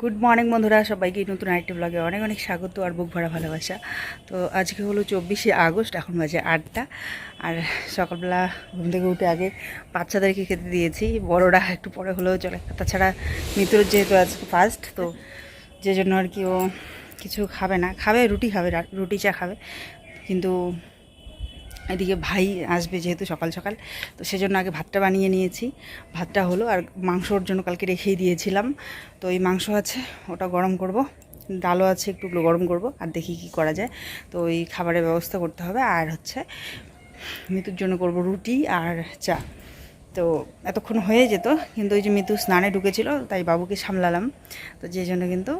Good morning বন্ধুরা। সবাইকে নতুন আরেকটি ব্লগে অনেক অনেক স্বাগত আর বুক ভরা ভালোবাসা। তো আজকে হলো চব্বিশে আগস্ট, এখন বাজে আটটা। আর সকালবেলা ঘুম থেকে উঠে আগে বাচ্চাদেরকে খেতে দিয়েছি। বড়রা একটু পরে হলেও চলে। তাছাড়া মিত্র যেহেতু আজকে ফার্স্ট তো যে জন্য আর কি ও কিছু খাবে না। খাবে, রুটি খাবে রুটি চা খাবে। কিন্তু এদিকে ভাই আসবে যেহেতু সকাল সকাল, তো সেজন্য আগে ভাতটা বানিয়ে নিয়েছি। ভাতটা হলো আর মাংসর জন্য কালকে রেখেই দিয়েছিলাম। তো এই মাংস আছে, ওটা গরম করব। ডালও আছে, একটু গরম করব আর দেখি কি করা যায়। তো ওই খাবারের ব্যবস্থা করতে হবে আর হচ্ছে মিতুর জন্য করব রুটি আর চা। তো এতক্ষণ হয়ে যেত, কিন্তু ওই যে মিতু স্নানে ঢুকেছিল, তাই বাবুকে সামলালাম। তো যে জন্য কিন্তু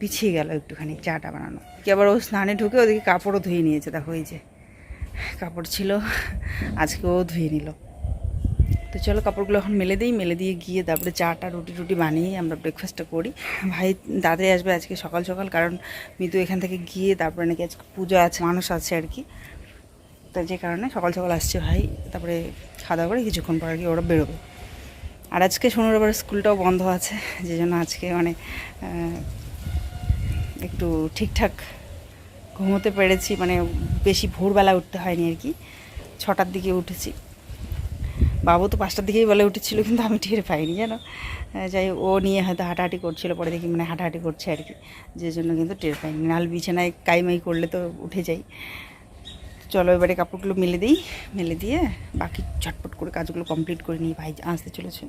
পিছিয়ে গেল একটুখানি চাটা বানানো। কি আবার ও স্নানে ঢুকে ওদিকে কাপড়ও ধুয়ে নিয়েছে, দেখো এই যে। কাপড় ছিল, আজকেও ধুয়ে নিল। তো চলো কাপড়গুলো এখন মেলে দিই, মেলে দিয়ে গিয়ে তারপরে চাটা রুটি রুটি বানিয়ে আমরা ব্রেকফাস্টটা করি। ভাই দাদাই আসবে আজকে সকাল সকাল, কারণ মিতু এখান থেকে গিয়ে তারপরে নাকি আজকে পুজো আছে, মানুষ আছে আর কি। তো যে কারণে সকাল সকাল আসছে ভাই, তারপরে খাওয়া দাওয়া করে কিছুক্ষণ পর আর কি ওরা বেরোবে। আর আজকে শনিবার আবার স্কুলটাও বন্ধ আছে যে জন্য আজকে মানে একটু ঠিকঠাক ঘুমোতে পেরেছি মানে বেশি ভোরবেলা উঠতে হয়নি আর কি। ছটার দিকে উঠেছি। বাবু তো পাঁচটার দিকেই বলে উঠেছিল, কিন্তু আমি টের পাইনি, জানো? যাই ও নিয়ে হয়তো হাঁটাহাঁটি করছিল, পরে দেখি মানে হাঁটাহাঁটি করছে আর কি। যে জন্য কিন্তু টের পাইনি। নাহলে বিছানায় কাইমাই করলে তো উঠে যাই। চলো এবারে কাপড়গুলো মেলে দিই, মেলে দিয়ে বাকি ঝটপট করে কাজগুলো কমপ্লিট করে নিই। ভাই আসতে চলেছে।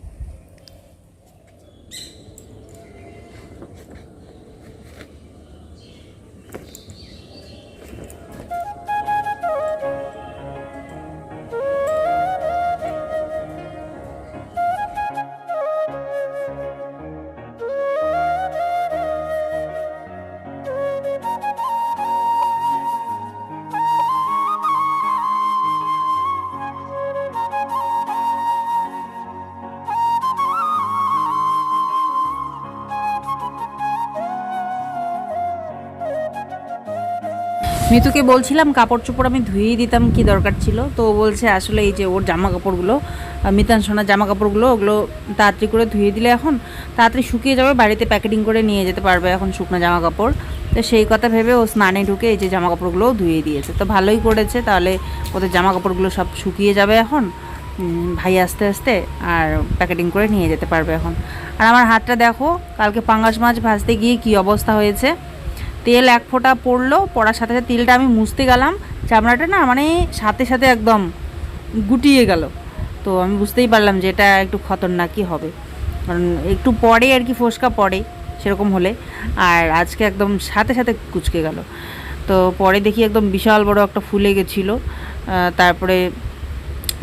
মিতুকে বলছিলাম কাপড় চোপড় আমি ধুয়েই দিতাম, কি দরকার ছিল? তো বলছে, আসলে এই যে ওর জামা কাপড়গুলো মিতান সোনার জামা কাপড়গুলো ওগুলো তাড়াতাড়ি করে ধুয়ে দিলে এখন তাড়াতাড়ি শুকিয়ে যাবে, বাড়িতে প্যাকেটিং করে নিয়ে যেতে পারবে এখন শুকনো জামা কাপড় তো সেই কথা ভেবে ও স্নানে ঢুকে এই যে জামা কাপড়গুলোও ধুয়ে দিয়েছে। তো ভালোই করেছে তাহলে ওদের জামা কাপড়গুলো সব শুকিয়ে যাবে এখন। ভাই আস্তে আস্তে আর প্যাকেটিং করে নিয়ে যেতে পারবে এখন। আর আমার হাতটা দেখো, কালকে পাঙ্গাস মাছ ভাজতে গিয়ে কি অবস্থা হয়েছে। তেল এক ফোঁটা পড়ল, পড়ার সাথে সাথে তেলটা আমি মুছতে গেলাম। চামড়াটা না মানে সাথে সাথে একদম গুটিয়ে গেল। তো আমি বুঝতেই পারলাম যে এটা একটু খতরনাকই হবে। কারণ একটু পরে আর কি ফোসকা পড়ে, সেরকম হলে। আর আজকে একদম সাথে সাথে কুচকে গেল। তো পরে দেখি একদম বিশাল বড় একটা ফুলে গেছিল। তারপরে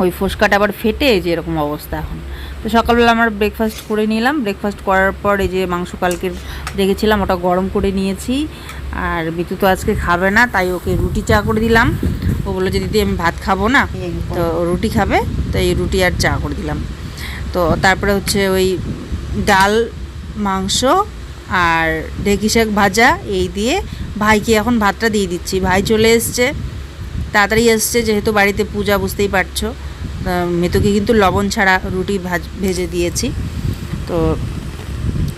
ওই ফোসকাটা আবার ফেটে যে এরকম অবস্থা এখন। তো সকালবেলা আমার ব্রেকফাস্ট করে নিলাম। ব্রেকফাস্ট করার পর এই যে মাংস কালকে রেখেছিলাম, ওটা গরম করে নিয়েছি। আর বিতু তো আজকে খাবে না, তাই ওকে রুটি চা করে দিলাম। ও বলল যে, দিদি, আমি ভাত খাব না। তো রুটি খাবে, তো এই রুটি আর চা করে দিলাম। তো তারপরে হচ্ছে ওই ডাল, মাংস আর ঢেকি শাক ভাজা, এই দিয়ে ভাইকে এখন ভাতটা দিয়ে দিচ্ছি। ভাই চলে এসছে, তাড়াতাড়ি এসছে, যেহেতু বাড়িতে পূজা, বুঝতেই পারছ। মেতুকে কিন্তু লবণ ছাড়া রুটি ভাজ, ভেজে দিয়েছি। তো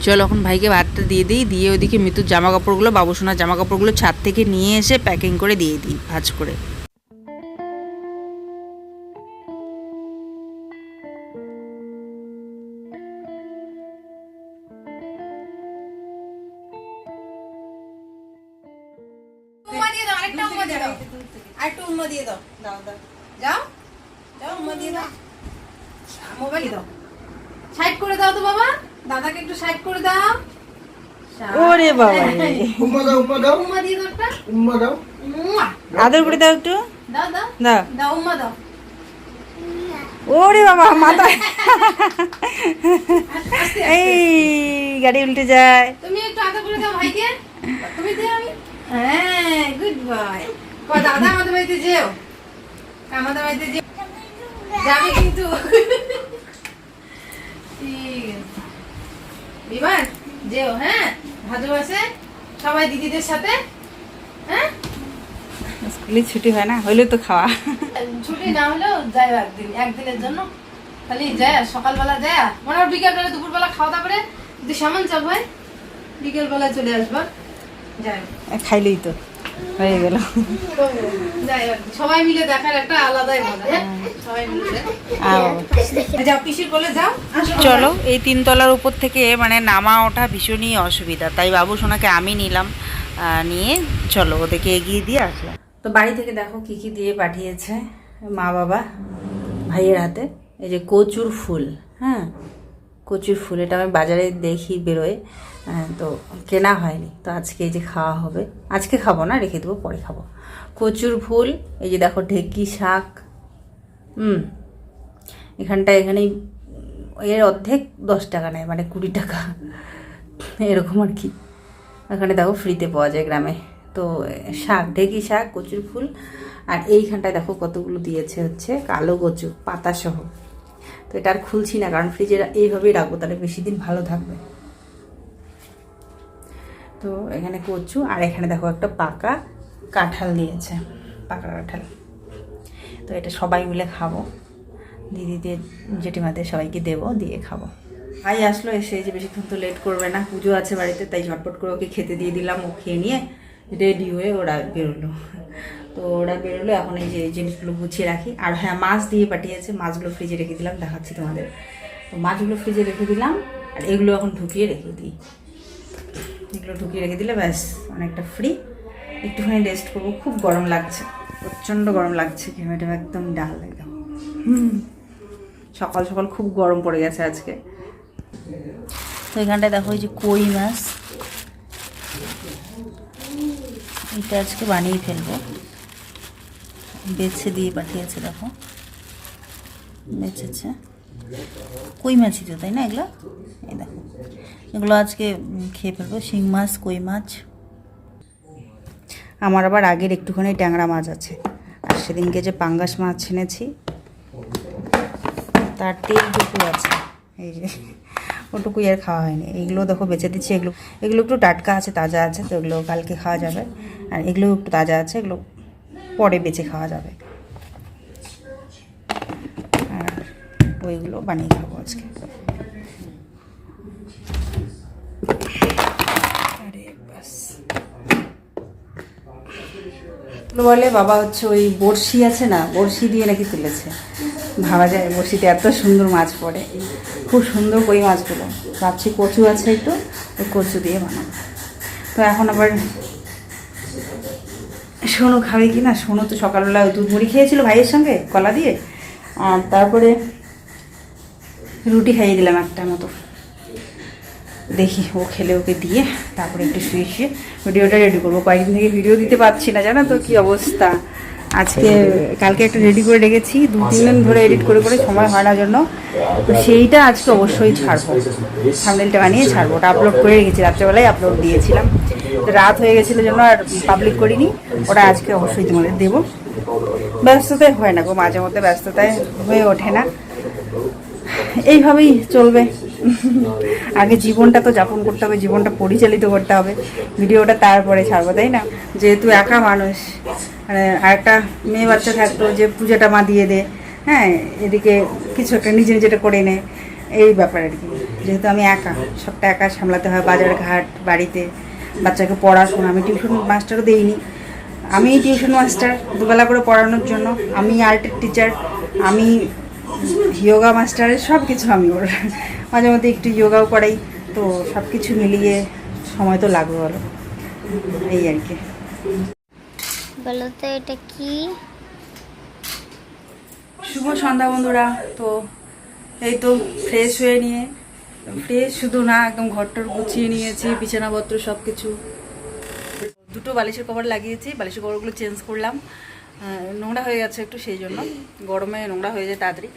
চলো এখন ভাইকে ভাতটা দিয়ে দিই, দিয়ে ওইদিকে মিতুর জামা কাপড়গুলো বাবুসোনার জামা কাপড়গুলো ছাদ থেকে নিয়ে এসে প্যাকিং করে দিয়ে দিই, ভাজ করে। সাইড করে দাও। ওরে বাবা উম্মা দাও উম্মা দাও। উম্মা দিয়ে দাও উম্মা দাও। আদর করে দাও একটু। দাও দাও। দাও। দাও উম্মা দাও। ওরে বাবা মাথা এই গাড়ি উল্টে যায়। তুমি একটু আদা করে দাও ভাইকে। তুমি দিও আমি। হ্যাঁ গুড বয় কো দাদা আমাদের বাড়িতে যেও। আমাদের বাড়িতে যেও। যাবে কিন্তু। ঠিক আছে। বিমান যেও হ্যাঁ? ভালোবাসে সবাই দিদিদের সাথে? হ্যাঁ? স্কুলে ছুটি হয় না হইলে তো খাওয়া। ছুটি না হলেও যাই একদিন একদিনের জন্য। খালি যায় সকালবেলা যায়। মনে হয় বিকেলবেলা দুপুরবেলা খাওয়া দাওয়া করে যদি সামান চাপ হয় বিকেল বেলায় চলে আসবা। যাই খাইলেই তো। হয়ে গেল। সবাই মিলে দেখার একটা আলাদাই মজা। হ্যাঁ চলো এই তিনতলার উপর থেকে মানে নামা ওঠা ভীষণই অসুবিধা। তাই বাবু সোনাকে আমি নিলাম নিয়ে চলো ওদেরকে এগিয়ে দিয়ে আসলাম। তো বাড়ি থেকে দেখো কি কি দিয়ে পাঠিয়েছে মা বাবা ভাইয়ের হাতে। এই যে কচুর ফুল হ্যাঁ? কচুর ফুল এটা আমি বাজারে দেখি বেরোয়। তো কেনা হয়নি। তো আজকে এই যে খাওয়া হবে। আজকে খাব না, রেখে দেবো, পরে খাব। কচুর ফুল এই যে দেখো ঢেকি শাক। হুম এখানটা এখানেই এর অর্ধেক দশ টাকা নেয় মানে কুড়ি টাকা। এরকম আর কি। এখানে দেখো ফ্রিতে পাওয়া যায় গ্রামে। তো শাক, ঢেকি শাক, কচুর ফুল আর এইখানটায় দেখো কতগুলো দিয়েছে হচ্ছে কালো কচু, পাতাসহ। তো এটা আর খুলছি না, কারণ ফ্রিজে এইভাবেই রাখব, তাহলে বেশি দিন ভালো থাকবে। তো এখানে কচু আর এখানে দেখো একটা পাকা কাঁঠাল দিয়েছে, পাকা কাঁঠাল। তো এটা সবাই মিলে খাব। দিদিদের জেঠিমাদের সবাইকে দেবো, দিয়ে খাব। ভাই আসলো এসে যে বেশিক্ষণ তো লেট করবে না, পুজো আছে বাড়িতে, তাই ঝটপট করে ওকে খেতে দিয়ে দিলাম, ও খেয়ে নিয়ে রেডি হয়ে ওরা বেরোলো। তো ওরা বেরোলো, এখন এই যে জিনিসগুলো গুছিয়ে রাখি। আর হ্যাঁ মাছ দিয়ে পাঠিয়েছে, মাছগুলো ফ্রিজে রেখে দিলাম, দেখাচ্ছি তোমাদের। তো মাছগুলো ফ্রিজে রেখে দিলাম, আর এগুলো এখন ঢুকিয়ে রেখে দিই। এগুলো ঢুকিয়ে রেখে দিলে ব্যাস, অনেকটা ফ্রি একটুখানি রেস্ট করব। খুব গরম লাগছে, প্রচণ্ড গরম লাগছে ঘেমেটে একদম ডাল একদম। সকাল সকাল খুব গরম পড়ে গেছে আজকে। তো এখানটায় দেখো যে কই মাছ। এটা আজকে বানিয়ে ফেলব। বেছে দিয়ে পাঠিয়েছে, দেখো। বেছেছে। কই মাছই তো তাই না এগুলো? এই দেখো। এগুলো আজকে খেয়ে ফেলব। শিং মাছ, কই মাছ? আমার আবার আগের একটুখানি ট্যাংরা মাছ আছে। আর সেদিনকে যে পাঙ্গাস মাছ এনেছি, তার তেল তেলটুকু আছে। এই যে, ওটুকুই আর খাওয়া হয়নি। এগুলো দেখো বেঁচে দিচ্ছি। এগুলো এগুলো একটু টাটকা আছে, তাজা আছে, তো এগুলো কালকে খাওয়া যাবে। আর এগুলো একটু তাজা আছে, এগুলো পরে বেঁচে খাওয়া যাবে আর ওইগুলো বানিয়ে খাব আজকে। বলে বাবা হচ্ছে ওই বড়শি আছে না, বড়শি দিয়ে নাকি তুলেছে। ভাবা যায় বড়শিতে এত সুন্দর মাছ পড়ে। খুব সুন্দর কই মাছগুলো। ভাবছি কচু আছে একটু, ওই কচু দিয়ে বানাবো। তো এখন আবার সোনু খাবে কি না? সোনু তো সকালবেলা দুধ মুড়ি খেয়েছিল ভাইয়ের সঙ্গে, কলা দিয়ে। আর তারপরে রুটি খাইয়ে দিলাম একটা মতো। দেখি ও খেলে ওকে দিয়ে তারপরে একটু শুয়ে শুয়ে ভিডিওটা রেডি করব। কয়েকদিন থেকে ভিডিও দিতে পারছি না, জানো তো কি অবস্থা? আজকে, কালকে একটা রেডি করে রেখেছি, দু তিন দিন ধরে এডিট করে করে সময় হয় না জন্য। তো সেইটা আজকে অবশ্যই ছাড়বো। থামনেলটা বানিয়ে ছাড়বো। ওটা আপলোড করে রেখেছি, রাত্রেবেলায় আপলোড দিয়েছিলাম। তো রাত হয়ে গেছিল জন্য আর পাবলিক করিনি। ওটা আজকে অবশ্যই তোমাদের দেবো। ব্যস্ততায় হয় না গো মাঝে মধ্যে ব্যস্ততায় হয়ে ওঠে না। এইভাবেই চলবে। আগে জীবনটা তো যাপন করতে হবে, জীবনটা পরিচালিত করতে হবে। ভিডিওটা তারপরে ছাড়বো, তাই না? যেহেতু একা মানুষ মানে আরেকটা মেয়ে বাচ্চা থাকতো যে পূজাটা মা দিয়ে দে হ্যাঁ এদিকে কিছু একটা নিজে নিজেটা করে নে, এই ব্যাপার আর কি। যেহেতু আমি একা, সবটা একা সামলাতে হয় বাজার ঘাট, বাড়িতে, বাচ্চাকে পড়াশোনা। আমি টিউশন মাস্টারও দিইনি। আমি টিউশন মাস্টার, দুবেলা করে পড়ানোর জন্য। আমি আর্টের টিচার। আমি যোগা মাস্টারের সব কিছু আমি ওর মাঝে মধ্যে একটু যোগাও করাই তো সব কিছু মিলিয়ে সময় তো লাগবে বলো। এই আর কি। বলো তো এটা কি? শুভ সন্ধ্যা বন্ধুরা তো এই তো ফ্রেশ হয়ে নিয়ে ফ্রেশ শুধু না একদম ঘরটর গুছিয়ে নিয়েছি বিছানাপত্র সব কিছু দুটো বালিশের কভার লাগিয়েছি বালিশের কভারগুলো চেঞ্জ করলাম। নোংরা হয়ে গেছে একটু সেই জন্য। গরমে নোংরা হয়ে যায় তাড়াতাড়ি।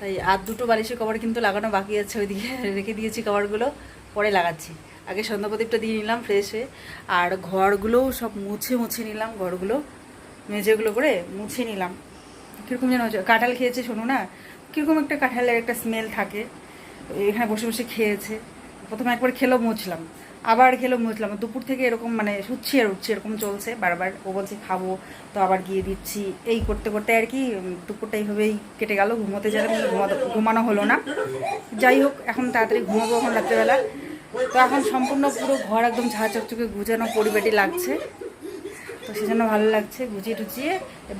তাই আর দুটো বালিশের কভার কিন্তু লাগানো বাকি আছে ওইদিকে। রেখে দিয়েছি কভারগুলো, পরে লাগাচ্ছি। আগে সন্ধ্যা প্রদীপটা দিয়ে নিলাম ফ্রেশ হয়ে। আর ঘরগুলোও সব মুছে মুছে নিলাম ঘরগুলো। মেঝেগুলো করে মুছে নিলাম। কীরকম যেন কাঁঠাল খেয়েছে শোনো না? কীরকম একটা কাঁঠালের একটা স্মেল থাকে। এখানে বসে বসে খেয়েছে। প্রথমে একবার খেলো, মুছলাম। আবার খেলো মুছলাম দুপুর থেকে এরকম মানে উঠছি আর উঠছি, এরকম চলছে। বারবার ও বলছে, খাব, তো আবার গিয়ে দিচ্ছি। এই করতে করতে আর কি দুপুরটা এইভাবেই কেটে গেল। ঘুমোতে যাবে ঘুমানো হলো না। যাই হোক, এখন তাড়াতাড়ি ঘুমাবো এখন রাত্রেবেলা। তো এখন সম্পূর্ণ পুরো ঘর একদম ঝাঁ চকচকে গুজানো পরিপাটি লাগছে। তো সেজন্য ভালো লাগছে গুজিয়ে টুচিয়ে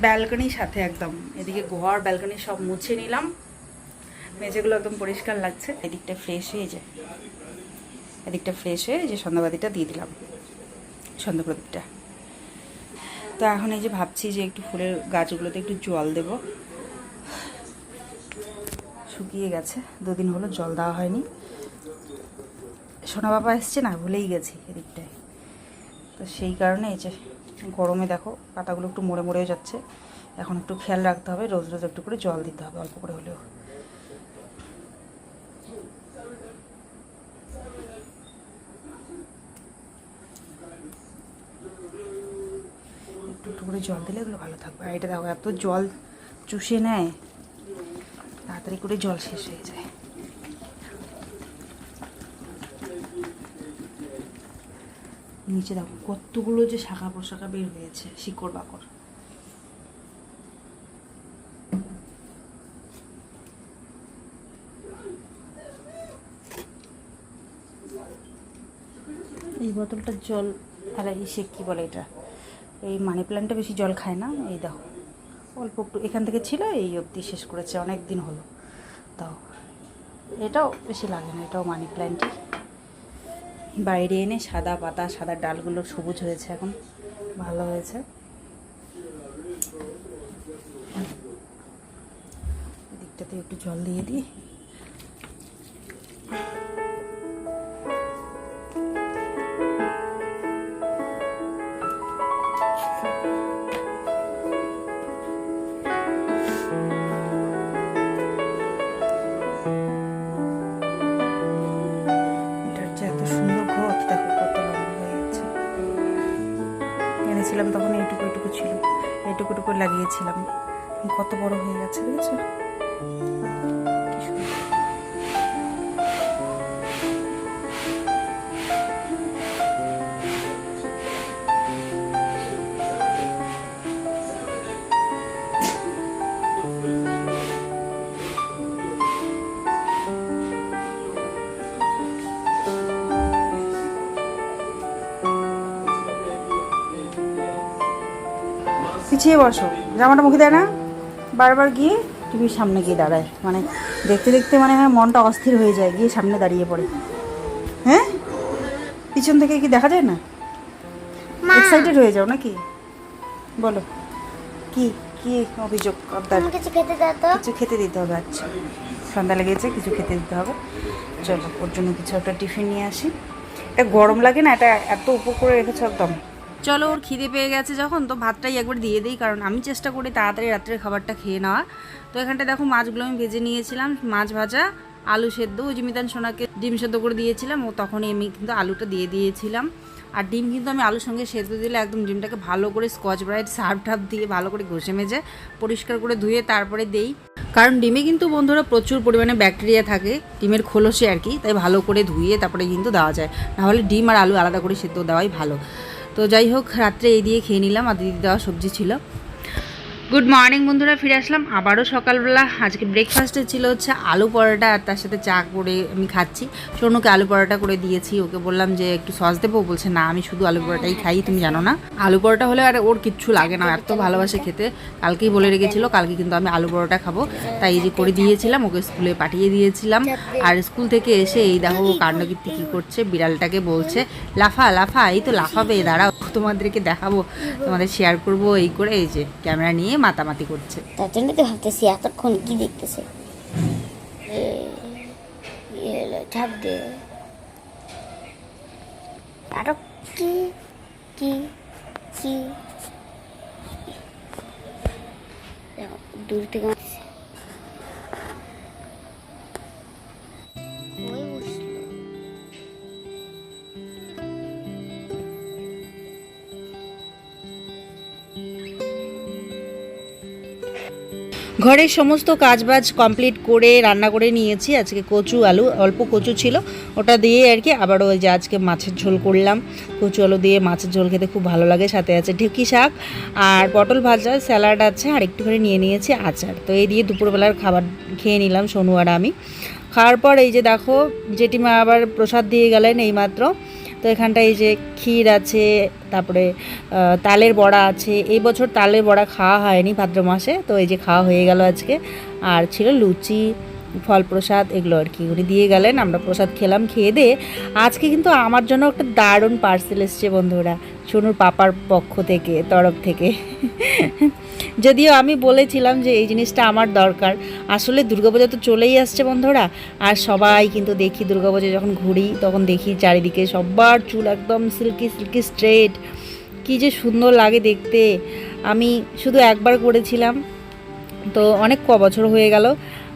ব্যালকনির সাথে একদম। এদিকে ঘর, ব্যালকনি সব মুছে নিলাম। মেঝেগুলো একদম পরিষ্কার লাগছে। এদিকটা ফ্রেশ হয়ে যায়। এদিকটা ফ্রেশ হয়ে যে সন্ধ্যাবাতিটা দিয়ে দিলাম সন্ধ্যা প্রদীপটা তো এখন এই যে ভাবছি যে একটু ফুলের গাছগুলোতে একটু জল দেব। শুকিয়ে গেছে, দুদিন হলো জল দেওয়া হয়নি। সোনা বাবা এসছে না, ভুলেই গেছি এদিকটায়। তো সেই কারণে এই যে গরমে দেখো, পাতাগুলো একটু মরে মরেও যাচ্ছে। এখন একটু খেয়াল রাখতে হবে, রোজ রোজ একটু করে জল দিতে হবে, অল্প করে হলেও। একটু করে জল দিলে এগুলো ভালো থাকবে। আর এটা দেখো, এত জল চুষে নেয়, তাড়াতাড়ি করে জল শেষ হয়ে যায়। নিচে দেখো, কতগুলো যে শাখা পোশাখা বের হয়েছে, শিকড় বাকড়। এই বোতলটার জল তাহলে ইসে কী বলে এটা? এই মানি প্ল্যান্টটা বেশি জল খায় না, এই দেখো অল্প একটু, এখান থেকে ছিল, এই অবধি শেষ করেছে, অনেক দিন হলো। তাও এটাও বেশি লাগে না, এটাও মানি প্ল্যান্টই বাইরে এনে সাদা পাতা, সাদা ডালগুলো সবুজ হয়েছে এখন, ভালো হয়েছে। এদিকটাতে একটু জল দিয়ে দিই। পিছিয়ে বসো। জামাটা মুখে দেয় না? বারবার গিয়ে টিভির সামনে গিয়ে দাঁড়ায়। মানে দেখতে দেখতে মানে মনটা অস্থির হয়ে যায় গিয়ে সামনে দাঁড়িয়ে পড়ে। হ্যাঁ? পিছন থেকে কি দেখা যায় না? এক্সাইটেড হয়ে যাও নাকি? বলো। কি কি অভিযোগ? কিছু খেতে দাও কিছু খেতে দিতে হবে আচ্ছা। সন্ধ্যা লেগেছে কিছু খেতে দিতে হবে। চলো ওর জন্য কিছু একটা টিফিন নিয়ে আসি। এটা গরম লাগে না এটা এত উপর করে রেখেছো একদম। চলো, ওর খিদে পেয়ে গেছে যখন, তো ভাতটাই একবার দিয়ে দিই, কারণ আমি চেষ্টা করি তাড়াতাড়ি রাত্রের খাবারটা খেয়ে নেওয়া তো এখানটা দেখো মাছগুলো আমি ভেজে নিয়েছিলাম, মাছ ভাজা, আলু সেদ্ধ। ওই যে মিতান সোনাকে ডিম সেদ্ধ করে দিয়েছিলাম, ও তখনই আমি কিন্তু আলুটা দিয়ে দিয়েছিলাম। আর ডিম কিন্তু আমি আলুর সঙ্গে সেদ্ধ দিলে একদম ডিমটাকে ভালো করে স্কচ ব্রাইট সার্ভ টাপ দিয়ে ভালো করে ঘষে মেজে, পরিষ্কার করে ধুয়ে তারপরে দেই। কারণ ডিমে কিন্তু বন্ধুরা প্রচুর পরিমাণে ব্যাকটেরিয়া থাকে, ডিমের খোলসে আর কি, তাই ভালো করে ধুয়ে তারপরে কিন্তু দেওয়া যায়। নাহলে ডিম আর আলু আলাদা করে সেদ্ধ দেওয়াই ভালো। তো যাই হোক রাত্রে এই দিয়ে খেয়ে নিলাম আর দিদি দেওয়া সবজি ছিল। গুড মর্নিং বন্ধুরা, ফিরে আসলাম। আবারও সকালবেলা। আজকে ব্রেকফাস্টে ছিল হচ্ছে আলু পরোটা আর তার সাথে চা করে আমি খাচ্ছি। সোনুকে আলু পরোটা করে দিয়েছি। ওকে বললাম যে একটু সস দেবো। বলছে, না, আমি শুধু আলু পরোটাই খাই, তুমি জানো না? আলু পরোটা হলে আর ওর কিচ্ছু লাগে না এত ভালোবাসে খেতে। কালকেই বলে রেখেছিল, কালকে কিন্তু আমি আলু পরোটা খাব। তাই এই যে করে দিয়েছিলাম, ওকে স্কুলে পাঠিয়ে দিয়েছিলাম। আর স্কুল থেকে এসে এই দেখো কাণ্ডকীর্তি কী করছে, বিড়ালটাকে বলছে, লাফা লাফা, এই তো লাফাবে, দাঁড়াও, তোমাদেরকে দেখাবো, তোমাদের শেয়ার করব, এই করে এই যে ক্যামেরা নিয়ে মাতামাতি করছে। তার জন্য তো ভাবতেছি এতক্ষণ কি দেখতেছে? ঝাপ দে আরও কি কি কি? দূর থেকে ঘরের সমস্ত কাজবাজ কমপ্লিট করে রান্না করে নিয়েছি। আজকে কচু আলু, অল্প কচু ছিল। ওটা দিয়ে আর কি আবারও ওই যে আজকে মাছের ঝোল করলাম। কচু আলু দিয়ে মাছের ঝোল খেতে খুব ভালো লাগে। সাথে আছে ঢেকি শাক আর পটল ভাজা, স্যালাড আছে আর একটুখানি নিয়ে নিয়েছি আচার। তো এই দিয়ে দুপুরবেলার খাবার খেয়ে নিলাম সোনু আর আমি। খাওয়ার পর এই যে দেখো, জেঠিমা আবার প্রসাদ দিয়ে গেলেন এইমাত্র। তো এখানটায় এই যে ক্ষীর আছে, তারপরে তালের বড়া আছে। এই বছর তালের বড়া খাওয়া হয়নি ভাদ্র মাসে, তো এই যে খাওয়া হয়ে গেল আজকে। আর ছিল লুচি ফল প্রসাদ এগুলো আর কি। উনি দিয়ে গেলেন, আমরা প্রসাদ খেলাম, খেয়ে দিয়ে। আজকে কিন্তু আমার জন্য একটা দারুণ পার্সেল এসছে বন্ধুরা। সোনুর পাপার পক্ষ থেকে, তরফ থেকে। যদিও আমি বলেছিলাম যে এই জিনিসটা আমার দরকার। আসলে দুর্গাপূজা তো চলেই আসছে বন্ধুরা। আর সবাই কিন্তু দেখি দুর্গাপূজা যখন ঘুরি, তখন দেখি চারিদিকে সবার চুল একদম সিল্কি সিল্কি, স্ট্রেট। কী যে সুন্দর লাগে দেখতে। আমি শুধু একবার করেছিলাম। তো অনেক ক বছর হয়ে গেল,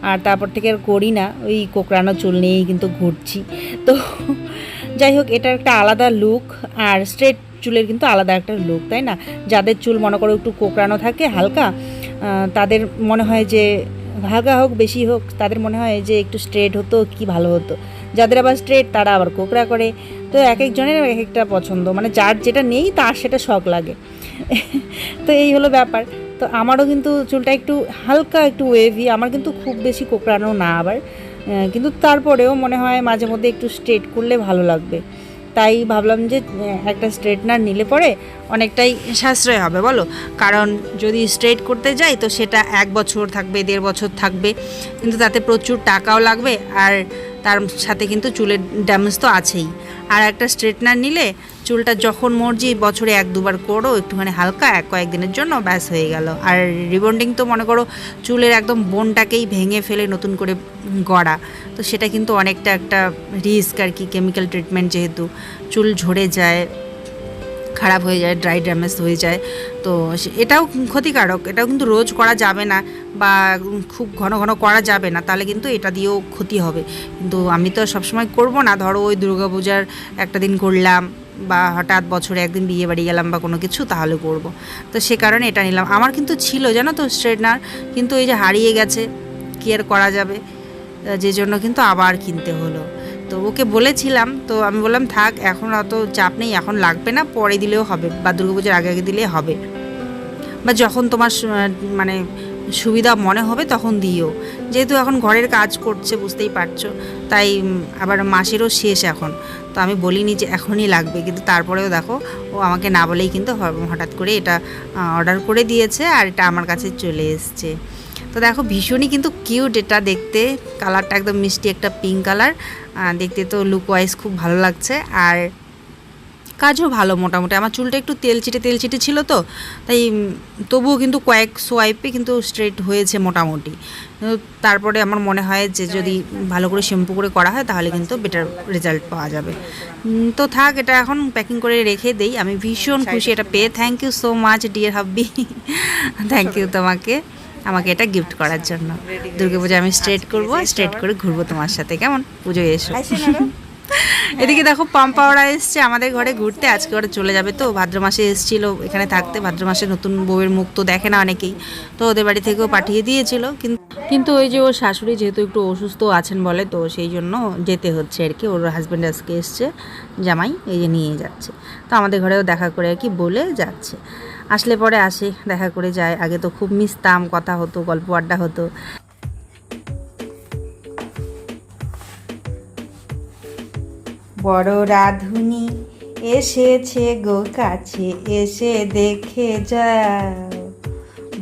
আর তারপর থেকে আর করি না। ওই কোকড়ানো চুল নিয়েই কিন্তু ঘুরছি। তো যাই হোক এটা একটা আলাদা লুক আর স্ট্রেট চুলের কিন্তু আলাদা একটা লুক তাই না? যাদের চুল মনে করো একটু কোকড়ানো থাকে, হালকা তাদের মনে হয় যে হালকা হোক, বেশি হোক, তাদের মনে হয় যে একটু স্ট্রেট হতো, কি ভালো হতো। যাদের আবার স্ট্রেট তারা আবার কোকড়া করে। তো এক একজনের এক একটা পছন্দ মানে যার যেটা নেই, তার সেটা শখ লাগে। তো এই হলো ব্যাপার। তো আমারও কিন্তু চুলটা একটু হালকা, একটু ওয়েভি আমার কিন্তু খুব বেশি কোকড়ানো না আবার। কিন্তু তারপরেও মনে হয় মাঝে মধ্যে একটু স্ট্রেট করলে ভালো লাগবে। তাই ভাবলাম যে একটা স্ট্রেটনার নিলে পরে অনেকটাই সাশ্রয় হবে, বলো? কারণ যদি স্ট্রেট করতে যাই, তো সেটা এক বছর থাকবে, দেড় বছর থাকবে, কিন্তু তাতে প্রচুর টাকাও লাগবে, আর তার সাথে কিন্তু চুলের ড্যামেজ তো আছেই। আর একটা স্ট্রেটনার নিলে চুলটা যখন মর্জি বছরে এক দুবার করো, একটুখানি হালকা এক কয়েকদিনের জন্য ব্যাস হয়ে গেল। আর রিবন্ডিং তো মনে করো চুলের একদম বোনটাকেই ভেঙে ফেলে নতুন করে গড়া। তো সেটা কিন্তু অনেকটা একটা রিস্ক আর কি কেমিক্যাল ট্রিটমেন্ট যেহেতু। চুল ঝরে যায় খারাপ হয়ে যায় ড্রাই ড্যামেজ হয়ে যায়। তো এটাও ক্ষতিকারক, এটাও কিন্তু রোজ করা যাবে না বা খুব ঘন ঘন করা যাবে না, তাহলে কিন্তু এটা দিয়েও ক্ষতি হবে। কিন্তু আমি তো সবসময় করব না, ধরো ওই দুর্গাপূজার একটা দিন করলাম বা হঠাৎ বছরে একদিন বিয়ে বাড়ি গেলাম বা কোনো কিছু, তাহলে করব। তো সে কারণে এটা নিলাম। আমার কিন্তু ছিল, জানো তো স্ট্রেটনার কিন্তু এই যে হারিয়ে গেছে, কি আর করা যাবে? যে জন্য কিন্তু আবার কিনতে হলো। তো ওকে বলেছিলাম, তো আমি বললাম, থাক, এখন অত চাপ নেই, এখন লাগবে না, পরে দিলেও হবে বা দুর্গাপুজোর আগে আগে দিলে হবে। বা যখন তোমার মানে সুবিধা মনে হবে তখন দিও। যেহেতু এখন ঘরের কাজ করছে, বুঝতেই পারছ, তাই আবার মাসেরও শেষ এখন। তো আমি বলিনি যে এখনই লাগবে, কিন্তু তারপরেও দেখো, ও আমাকে না বলেই কিন্তু হঠাৎ করে এটা অর্ডার করে দিয়েছে আর এটা আমার কাছে চলে এসছে। তো দেখো ভীষণই কিন্তু কিউট এটা দেখতে। কালারটা একদম মিষ্টি একটা পিঙ্ক কালার দেখতে তো লুক ওয়াইজ খুব ভালো লাগছে। আর কাজও ভালো মোটামুটি। আমার চুলটা একটু তেল চিটে তেল চিটে ছিল তো তাই তবুও কিন্তু কয়েক সোয়াইপে কিন্তু স্ট্রেট হয়েছে মোটামুটি। তারপরে আমার মনে হয় যে যদি ভালো করে শ্যাম্পু করে করা হয় তাহলে কিন্তু বেটার রেজাল্ট পাওয়া যাবে। তো থাক এটা এখন প্যাকিং করে রেখে দেই। আমি ভীষণ খুশি এটা পেয়ে। Thank you so much dear hubby thank you তোমাকে। আমাকে এটা গিফট করার জন্য। দুর্গাপূজা আমি স্ট্রেট করব স্ট্রেট করে ঘুরবো তোমার সাথে কেমন? পুজোয় এসো। এদিকে দেখো পাম্পাওয়ারা এসছে আমাদের ঘরে ঘুরতে আজকে ওরা চলে যাবে তো ভাদ্র মাসে এসেছিল এখানে থাকতে ভাদ্র মাসে নতুন বউয়ের মুখ তো দেখে না অনেকেই তো ওদের বাড়ি থেকেও পাঠিয়ে দিয়েছিল কিন্তু কিন্তু ওই যে ওর শাশুড়ি যেহেতু একটু অসুস্থ আছেন বলে তো সেই জন্য যেতে হচ্ছে আর কি ওর হাজব্যান্ড আজকে এসছে জামাই এই যে নিয়ে যাচ্ছে তো আমাদের ঘরেও দেখা করে আর কি বলে যাচ্ছে। আসলে পরে আসে, দেখা করে যায় আগে তো খুব মিশতাম, কথা হতো, গল্প আড্ডা হতো। বড় রাধুনি এসেছে গো কাছে, এসে দেখে যাও।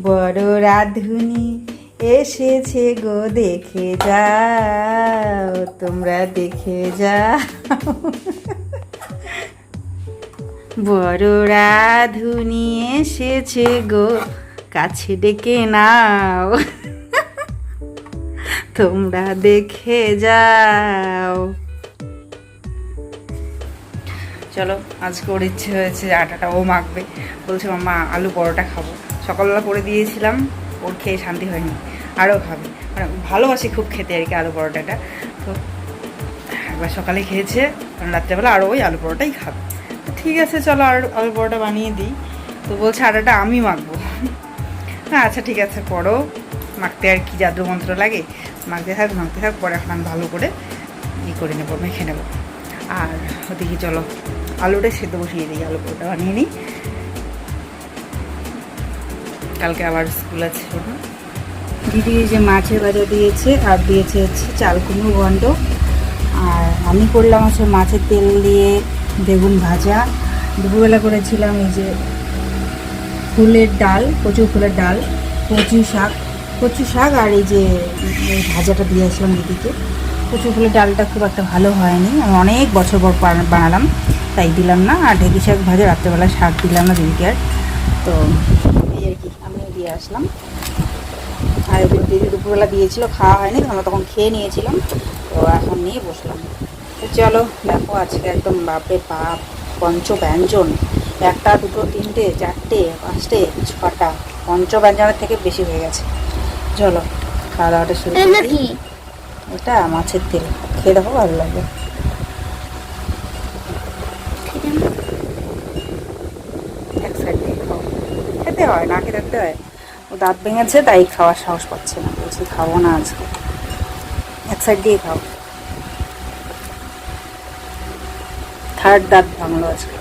বড় রাধুনি এসেছে গো, দেখে যাও, তোমরা দেখে যাও। বড় রাধুনি এসেছে গো, কাছে ডেকে নাও। তোমরা দেখে যাও। চলো, আজকে ওর ইচ্ছে হয়েছে যে আটাটা ও মাখবে। বলছে মাম্মা আলু পরোটা খাব। সকালবেলা করে দিয়েছিলাম, ওর খেয়ে শান্তি হয়নি, আরও খাবে। মানে ভালোবাসি খুব খেতে আর কি আলু পরোটাটা। তো একবার সকালে খেয়েছে, কারণ রাত্রেবেলা আরও ওই আলু পরোটাই খাবে। ঠিক আছে, চলো আর আলু পরোটা বানিয়ে দিই। তো বলছে, আটাটা আমি মাখবো। হ্যাঁ আচ্ছা ঠিক আছে পরও মাখতে আর কি জাদু মন্ত্র লাগে। মাখতে থাক মাখতে থাক, পরে এখন আমি ভালো করে ই করে নেব, মেখে নেব। আর ওদিকে চলো, আলুটা সেদ্ধ বসিয়ে দিই, আলু পরোটা বানিয়ে নিই। কালকে আবার স্কুল আছে ওর দিদি যে মাছের ভাজা দিয়েছে, আর দিয়েছে হচ্ছে চাল কুমড়ো গন্ড আর আমি করলাম হচ্ছে মাছের তেল দিয়ে বেগুন ভাজা। দুপুরবেলা করেছিলাম এই যে ফুলের ডাল কচু ফুলের ডাল, কচু শাক। কচু শাক আর এই যে ভাজাটা দিয়েছিলাম দিদিকে। কচু ফুলের ডালটা খুব একটা ভালো হয়নি। আমি অনেক বছর পর বানালাম, তাই দিলাম না। আর ঢেঁকি শাক ভাজা, রাত্রেবেলা শাক দিলাম না দিদিকে আর। তো এই আর কি, আমিও দিয়ে আসলাম। আর দিদি দুপুরবেলা দিয়েছিল, খাওয়া হয়নি আমরা তখন খেয়ে নিয়েছিলাম। তো এখন নিয়ে বসলাম। তো চলো দেখো আজকে একদম বাপরে বাপ পঞ্চ ব্যঞ্জন একটা দুটো তিনটে চারটে পাঁচটে ছটা পঞ্চ ব্যঞ্জনের থেকে বেশি হয়ে গেছে। চলো খাওয়া দাওয়াটা শুরু করি। এটা মাছের তেল। খেয়ে দেখো ভালো লাগবে। এক সাইড দিয়ে খাও। খেতে হয় না খেতে হয়। ও দাঁত ভেঙেছে তাই খাওয়ার সাহস পাচ্ছে না। বলছি খাব না আজকে। এক সাইড দিয়ে খাও। থার্ড দাঁত ভাঙলো আজকে।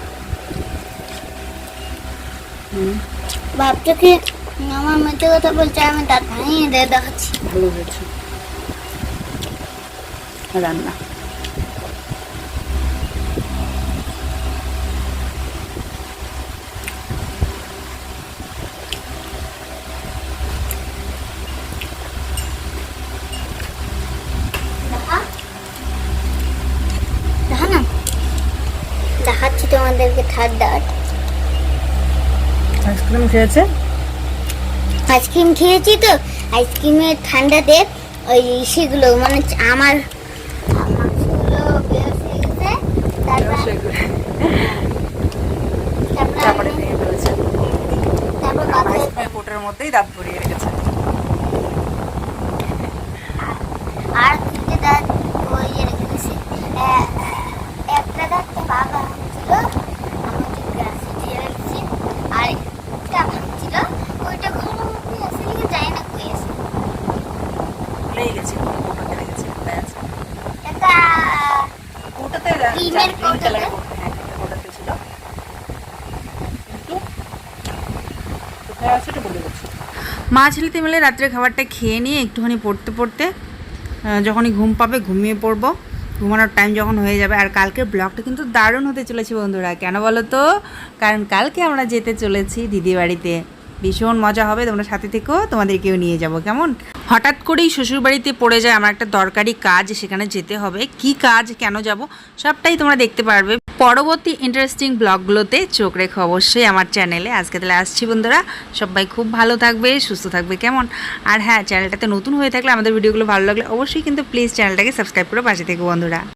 ভাবছ কি আমার মেয়েতে কথা বলছে আমি দাঁত ভাঙিয়ে দিয়ে দেখাচ্ছি। ভালো হয়েছে। রান্না দেখা দেখা না দেখাচ্ছি থার্ড আইসক্রিম খেয়েছে? আইসক্রিম খেয়েছি তো। আইসক্রিমের ঠান্ডাতে ওই সেগুলো মানে আমার তারপর মধ্যেই দাঁত ভরিয়ে রেখেছে। আর তিনটে দাঁত ওই ইয়ে রেখে দিয়েছি এ- একটা দাঁত তো বাবা ছিল আমি যে গ্রাসে দিয়ে রেখেছি আর একটা ভাঙছিল ওইটা ঘরের মধ্যে আছে লিখে যাই না কই আছে ভুলেই গেছি কোটাতে রেখেছে কোথায় আছে একটা কোটাতে হ্যাঁ মা ছেলেতে মিলে রাত্রে খাবারটা খেয়ে নিয়ে একটুখানি পড়তে পড়তে যখনই ঘুম পাবে ঘুমিয়ে পড়ব। ঘুমানোর টাইম যখন হয়ে যাবে। আর কালকের ব্লগটা কিন্তু দারুণ হতে চলেছে বন্ধুরা। কেন বলো তো? কারণ কালকে আমরা যেতে চলেছি দিদি বাড়িতে। ভীষণ মজা হবে, তোমরা সাথে থেকেও তোমাদেরকেও নিয়ে যাব, কেমন? হঠাৎ করেই শ্বশুরবাড়িতে পড়ে যায় আমার একটা দরকারি কাজ, সেখানে যেতে হবে। কি কাজ, কেন যাব, সবটাই তোমরা দেখতে পারবে। পরবর্তী ইন্টারেস্টিং ব্লগগুলোতে চোখ রেখো অবশ্যই আমার চ্যানেলে আজকে তাহলে আসছি বন্ধুরা, সবাই খুব ভালো থাকবে, সুস্থ থাকবে, কেমন? আর হ্যাঁ চ্যানেলটাতে নতুন হয়ে থাকলে আমাদের ভিডিওগুলো ভালো লাগলে অবশ্যই কিন্তু প্লিজ চ্যানেলটাকে সাবস্ক্রাইব করে পাশে থেকো বন্ধুরা।